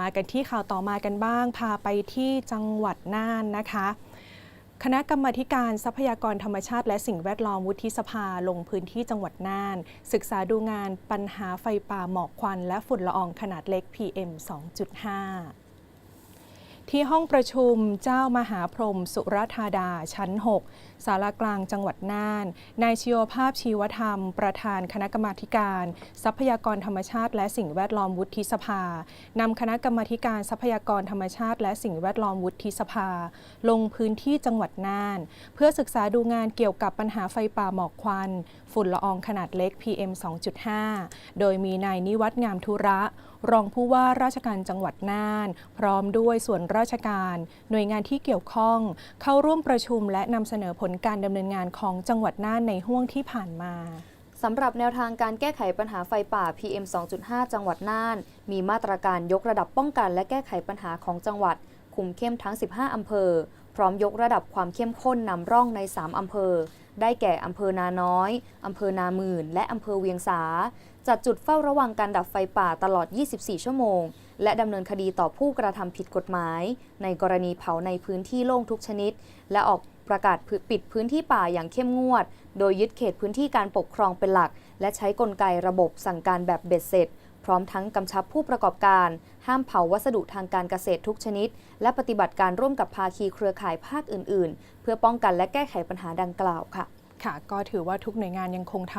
มากันที่ข่าวต่อมากันบ้าง พาไปที่จังหวัดน่านนะคะคณะกรรมาการทรัพยากรธรรมชาติและสิ่งแวดล้อมวุฒิสภาลงพื้นที่จังหวัดน่าน ศึกษาดูงานปัญหาไฟป่าหมอกควัน และฝุ่นละอองขนาดเล็ก PM 2.5 ที่ห้องประชุมเจ้ามหาพรหมสุรธาดาชั้น 6 สารากลางจังหวัดน่าน นายชีวภาพชีวธรรม ประธานคณะกรรมาการ ทรัพยากรธรรมชาติ และสิ่งแวดล้อมวุฒิสภานำคณะกรรมาการทรัพยากรธรรมชาติ และสิ่งแวดล้อมวุฒิสภา ลงพื้นที่จังหวัดน่าน เพื่อศึกษาดูงานเกี่ยวกับปัญหาไฟป่าหมอกควัน ฝุ่นละอองขนาดเล็ก PM 2.5 โดยมีนายนิวัฒน์งามธุระ รองผู้ว่าราชการจังหวัดน่าน พร้อมด้วยส่วนราชการ หน่วยงานที่เกี่ยวข้อง เข้าร่วมประชุมและนำเสนอผลการดำเนินงานของจังหวัดน่านในห่วงที่ผ่านมาสำหรับแนวทางการแก้ไขปัญหาไฟป่า PM 2.5 จังหวัดน่าน มีมาตรการยกระดับป้องกันและแก้ไขปัญหาของจังหวัด คุมเข้มทั้ง 15 อำเภอ พร้อมยกระดับความเข้มข้นนำร่องใน 3 อำเภอ ได้แก่อำเภอนาน้อย อำเภอนาหมื่น และอำเภอเวียงสา จัดจุดเฝ้าระวังการดับไฟป่าตลอด 24 ชั่วโมง และดำเนินคดีต่อผู้กระทำผิดกฎหมาย ในกรณีเผาในพื้นที่โล่งทุกชนิด และออกประกาศปิดพื้นที่ป่าอย่างเข้มงวด โดยยึดเขตพื้นที่การปกครองเป็นหลัก และใช้กลไกระบบสั่งการแบบเบ็ดเสร็จ พร้อมทั้งกำชับผู้ประกอบการ ห้ามเผาวัสดุทางการเกษตรทุกชนิด และปฏิบัติการร่วมกับภาคีเครือข่ายภาคอื่น ๆ เพื่อป้องกันและแก้ไขปัญหาดังกล่าวค่ะ ค่ะ ก็ถือว่าทุกหน่วยงานยังคงทำ